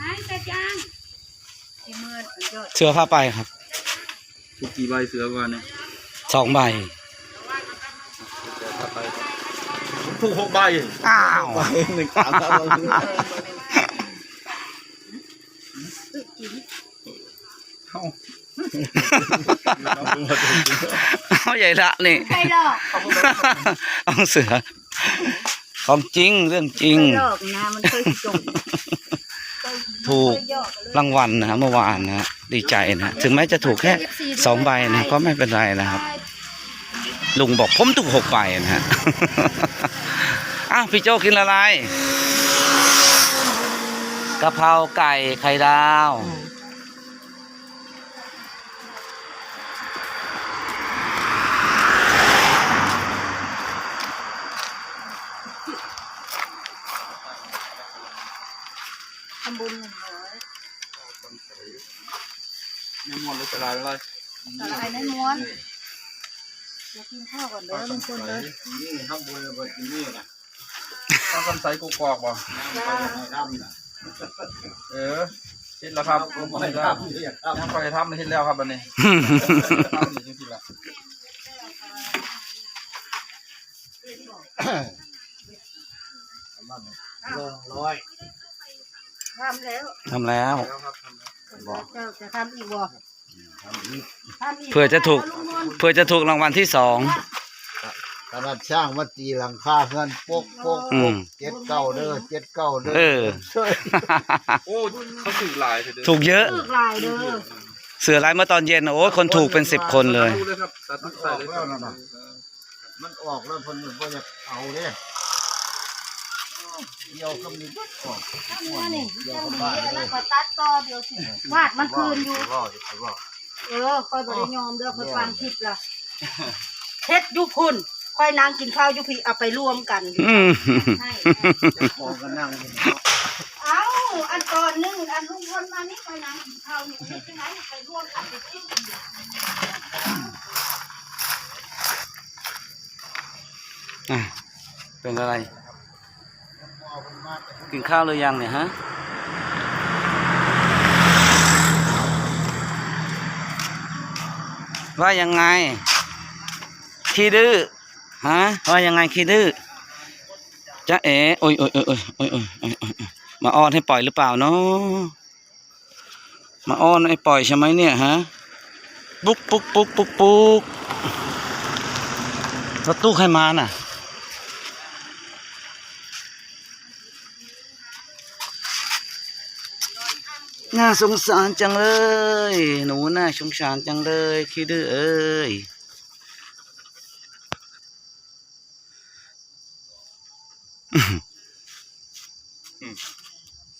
นายแต่จ้างที่มืดมันยอดเสือผ้าไปครับ ทุกกี่ใบเสือก่อนเนี่ยสองใบถูกหกใบอ้าวหนึ่งสามสามเอาใหญ่ละนี่ใครดอกเอาเสือของจริงเรื่องจริง ใครดอกนะมันเคยจม ถูกรางวัลนะฮะเมื่อวานนะฮะดีใจนะฮะถึงแม้จะถูกแค่สองใบนะก็ไม่เป็นไรนะครับ ลุงบอกผมถูกหกใบนะฮะ อ้าวพี่โจกินอะไรกะเพราไก่ไข่ดาว ทำบุญหนึ่ง ร้อยยังมอนเลยจะลายอะไรอะไรในม้วนเดี๋ยวกินข้าวก่อนเด้อลุงพลเลยนี่ข้างบนบนนี่นะต้องกันไซกูกอกบ่ไปในถ้ำนะเออเห็นแล้วครับไปเห็นในแล้วถ้ำเนี่ยครับยังไปทำเห็นแล้วครับบันนี้ทำนี่จริงๆละเรื่องร้อย ทำแล้วทำแล้ว แล้วครับทำแล้วเจ้าจะทำอีกบ่ทำนี้ทำอีกเผื่อจะถูก ลุงพลเพื่อจะถูกรางวัลที่สอง ขนาดช่างมาตีหลังคาเพื่อนโป๊กโป๊กอืโป๊มกเจ็ดเก้าเด้อเจ็ดเก้าเด้อเออ ช่วยโอ้เขาสื่อลายเถอะเด้อถูกเยอะตึกลายเด้อเสือร้ายเมื่อตอนเย็นโอ้ยคนถูกเป็นสิบคนเลยดูเลยครับตัดทุกสายเลยครับมันออกแล้วเพิ่นบ่อยากเอาเด้ เกี่ยวกับนี้ออกถ้ามัวนี่เกี่ยวเจ้ากับมีบ้านเยอะเลแล้วยก็ตัดต่อเดียวสิวาดมันคืนอยู่ รอดรอดเออคอยบริยอมเด้อคอยฟังคลิปละเฮ็ดอยุพุ่นคอยนางกินข้าวอยุพีเอาไปรวมกันอืมให้เจ้าของก็นั่งอยู่เอาอันก่อนหนึงอันลุงพลมานี่คอยนางกินข้าวนี่ไม่ใช่ไหมไปรวมกันไปกินอะเป็นอะไร กินข้าวหรือยังเนี่ยฮะว่ายังไงขี้ดื้อฮะว่ายังไงขี้ดื้อจะเอ๋โอ้ยอ้ยอ้ยอ้ยอ้ยอ้ยมาอ้อนให้ปล่อยหรือเปล่าเนาะมาอ้อนให้ปล่อยใช่ไหมเนี่ยฮะปุ๊กปุ๊กปุ๊กปุ๊กปุ๊กรถตู้ใครมาน่ะ น่าสงสารจังเลย หนูน่าสงสารจังเลยคิดดื้อเอ้ยอื้อหือ